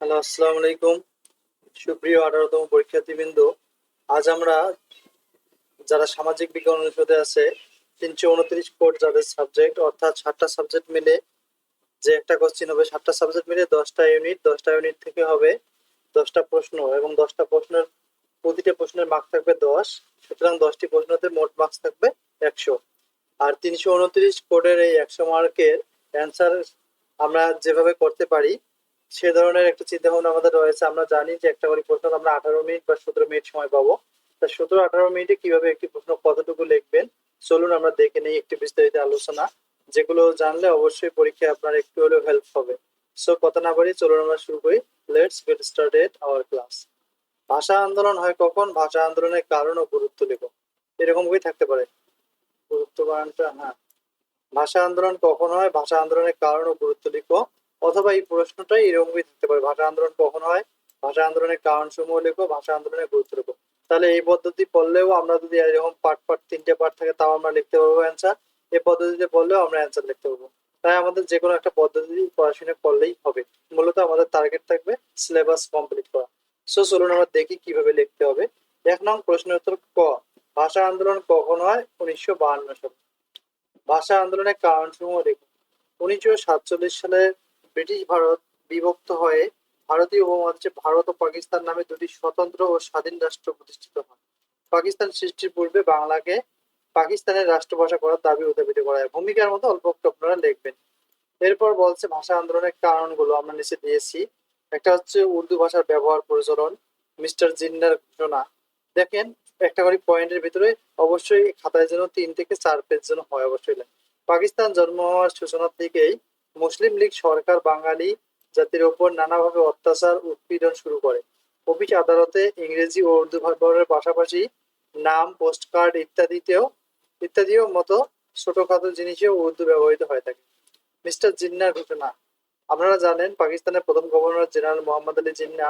Hello, আসসালামু আলাইকুম। সুপ্রিয় আঠারোতম পরীক্ষার্থীবৃন্দ, আজ আমরা যারা সামাজিক বিজ্ঞান অনুষদে আছে, তিনশো উনত্রিশ কোড যাদের সাবজেক্ট, অর্থাৎ সাতটা সাবজেক্ট মিলে, যে একটা কোশ্চিন হবে সাতটা সাবজেক্ট মিলে দশটা ইউনিট দশটা ইউনিট থেকে হবে দশটা প্রশ্ন এবং দশটা প্রশ্নের, প্রতিটা প্রশ্নের মার্ক থাকবে দশ, সুতরাং দশটি প্রশ্নতে মোট মার্কস থাকবে একশো। আর তিনশো উনত্রিশ কোডের এই একশো মার্কের অ্যান্সার আমরা যেভাবে করতে পারি সে ধরনের একটা চিন্তা ভাবনা আমাদের রয়েছে। আমরা জানি যে একটা করে প্রশ্ন আমরা আঠারো মিনিট বা সতেরো মিনিট সময় পাবো। তা সতেরো, আঠারো মিনিটে কীভাবে একটি প্রশ্ন কতটুকু লিখবেন? চলুন আমরা দেখে নেই একটি বিস্তারিত আলোচনা। যেগুলো জানলে অবশ্যই পরীক্ষায় আপনার একটু হলেও হেল্প হবে। সো কথা না বাড়ি চলুন আমরা শুরু করি। Let's get started our class ভাষা আন্দোলন হয় কখন? ভাষা আন্দোলনের কারণ ও গুরুত্ব লেখো এরকম কি থাকতে পারে। গুরুত্ব কারণটা হ্যাঁ। ভাষা আন্দোলন কখন হয়? ভাষা আন্দোলনের কারণ ও গুরুত্ব লিখো। অথবা এই প্রশ্নটাই এরকমই থাকতে পারে। ভাষা আন্দোলন কখন হয়? ভাষা আন্দোলনের কারণ সমূহ লেখো, ভাষা আন্দোলনের গুরুত্ব লেখো। তাহলে এই পদ্ধতি পড়লেও আমরা যদি এরকম পার্ট পার্ট, তিনটে পার্ট থাকে, তাও আমরা লিখতে পারব অ্যান্সার এই পদ্ধতিতে পড়লেও আমরা অ্যান্সার লিখতে পারব। তাই আমাদের যে কোনো একটা পদ্ধতি পড়াশোনা করলেই হবে। মূলত আমাদের টার্গেট থাকবে সিলেবাস কমপ্লিট করা। সো চলুন আমরা দেখি কীভাবে লিখতে হবে। এক নং প্রশ্নের উত্তর ক। ভাষা আন্দোলন কখন হয়? উনিশশো বাহান্ন সালে। ভাষা আন্দোলনের কারণ সমূহ দেখুন। উনিশশো সাতচল্লিশ সালে ব্রিটিশ ভারত বিভক্ত হয়ে ভারতীয় উপমহাদেশে ভারত ও পাকিস্তান নামে দুটি স্বতন্ত্র ও স্বাধীন রাষ্ট্র প্রতিষ্ঠিত হয়। পাকিস্তান সৃষ্টির পূর্বে বাংলাকে পাকিস্তানের রাষ্ট্রভাষা করার দাবি উত্থাপিত করা হয়। ভূমিকার মতো অল্প একটু আপনারা লিখবেন এরপর বলছে ভাষা আন্দোলনের কারণগুলো আমরা নিচে দিয়েছি। একটা হচ্ছে উর্দু ভাষার ব্যবহার প্রচলন, মিস্টার জিন্নার ঘোষণা। দেখেন, একটা করে পয়েন্টের ভিতরে অবশ্যই খাতায় যেন তিন থেকে চার পেজ যেন হয় অবশ্যই। পাকিস্তান জন্ম হওয়ার সূচনা থেকেই মুসলিম লীগ সরকার বাঙালি জাতির ওপর নানাভাবে অত্যাচার, উৎপীড়ন শুরু করে। অফিস আদালতে ইংরেজি ও উর্দু ব্যবহারের পাশাপাশি নাম পোস্ট কার্ড ইত্যাদিতেও, ইত্যাদিও মতো ছোটখাটো জিনিসেও উর্দু ব্যবহৃত হয়ে থাকে। মিস্টার জিন্নার ঘটনা। আপনারা জানেন, পাকিস্তানের প্রথম গভর্নর জেনারেল মোহাম্মদ আলী জিন্না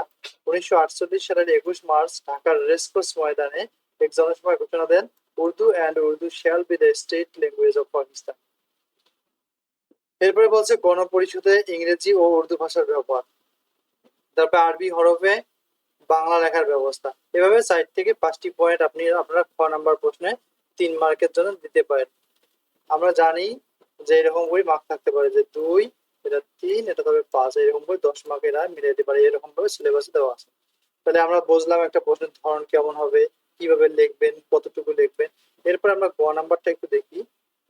উনিশশো আটচল্লিশ সালের একুশ মার্চ ঢাকার রেসকোর্স ময়দানে এক জনসভায় ঘোষণা দেন, Urdu and Urdu shall be the state language of Pakistan. এরপরে বলছে গণপরিষদে ইংরেজি ও উর্দু ভাষার ব্যবহার। তারপরে আরবি হরফে বাংলা লেখার ব্যবস্থা। এভাবে সাইড থেকে পাঁচটি পয়েন্ট আপনি, আপনারা খ নাম্বার প্রশ্নে তিন মার্কের জন্য দিতে পারেন। আমরা জানি যে এরকম করে মার্ক থাকতে পারে যে দুই, এটা তিন, এটা তবে পাঁচ। এরকম করে দশ মার্কের মিলে দিতে পারে। এরকম ভাবে সিলেবাসে দেওয়া আছে। তাহলে আমরা বুঝলাম একটা প্রশ্নের ধরন কেমন হবে, কীভাবে লিখবেন, কতটুকু লিখবেন। এরপর আমরা গ নাম্বারটা একটু দেখি।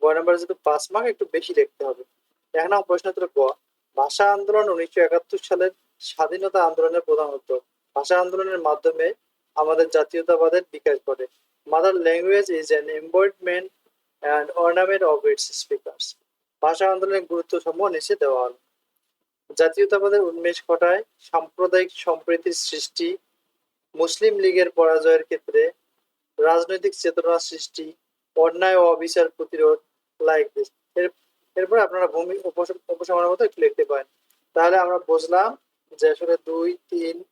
গ নাম্বারে যেহেতু পাঁচ মার্ক একটু বেশি লিখতে হবে। এক নম্বর প্রশ্ন উত্তর গ ভাষা আন্দোলন উনিশশো একাত্তর সালের স্বাধীনতা আন্দোলনের প্রধান উদ্যোগ। ভাষা আন্দোলনের মাধ্যমে আমাদের জাতীয়তাবাদের বিকাশ ঘটে। Mother language is an embodiment and ornament of its speakers ভাষা আন্দোলনের গুরুত্ব সমূহ নিচে দেওয়া হলো। জাতীয়তাবাদের উন্মেষ ঘটায় সাম্প্রদায়িক সম্প্রীতির সৃষ্টি, মুসলিম লীগের পরাজয়ের ক্ষেত্রে রাজনৈতিক চেতনা সৃষ্টি, অন্যায় ও অবিচার প্রতিরোধ লাইক দিস এর এরপর আপনারা ভূমি উপস- উপসংহারের মতো একটু লিখতে পারেন। তাহলে আমরা বুঝলাম যে আসলে দুই, তিন,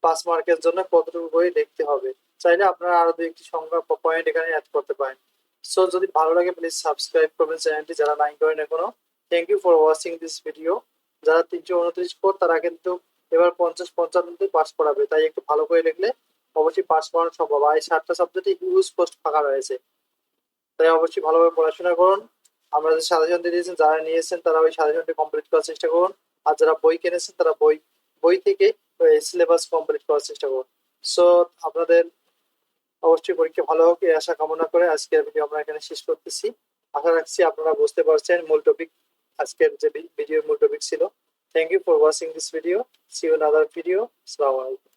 পাঁচ মার্কের জন্য কতটুকু বই লিখতে হবে। চাইলে আপনারা আরও দুই, একটি সংখ্যা পয়েন্ট এখানে অ্যাড করতে পারেন। সো যদি ভালো লাগে প্লিজ সাবস্ক্রাইব করবেন চ্যানেলটি যারা নাই করেন এখনও thank you for watching this video যারা তিনশো উনত্রিশ পর তারা কিন্তু এবার পঞ্চাশ পঞ্চান্নতে পাস করাবে। তাই একটু ভালো করে লিখলে অবশ্যই পাস করানো সম্ভব। আর এই সাতটা সাবজেক্টে হিউজ পোস্ট ফাঁকা রয়েছে। তাই অবশ্যই ভালোভাবে পড়াশোনা করুন। আমরা যে সাজেশন দিয়েছেন, যারা নিয়েছেন, তারা ওই সাজেশনটি কমপ্লিট করার চেষ্টা করুন। আর যারা বই কিনেছেন, তারা বই বই থেকে সিলেবাস কমপ্লিট করার চেষ্টা করুন। সো আপনাদের অবশ্যই পরীক্ষা ভালো হোক, এই আশা কামনা করে আজকের ভিডিও আমরা এখানে শেষ করতেছি। আশা রাখছি আপনারা বুঝতে পারছেন মূল টপিক আজকের যে ভিডিওর মূল টপিক ছিল। Thank you for watching this video see you other video আসসালামু আলাইকুম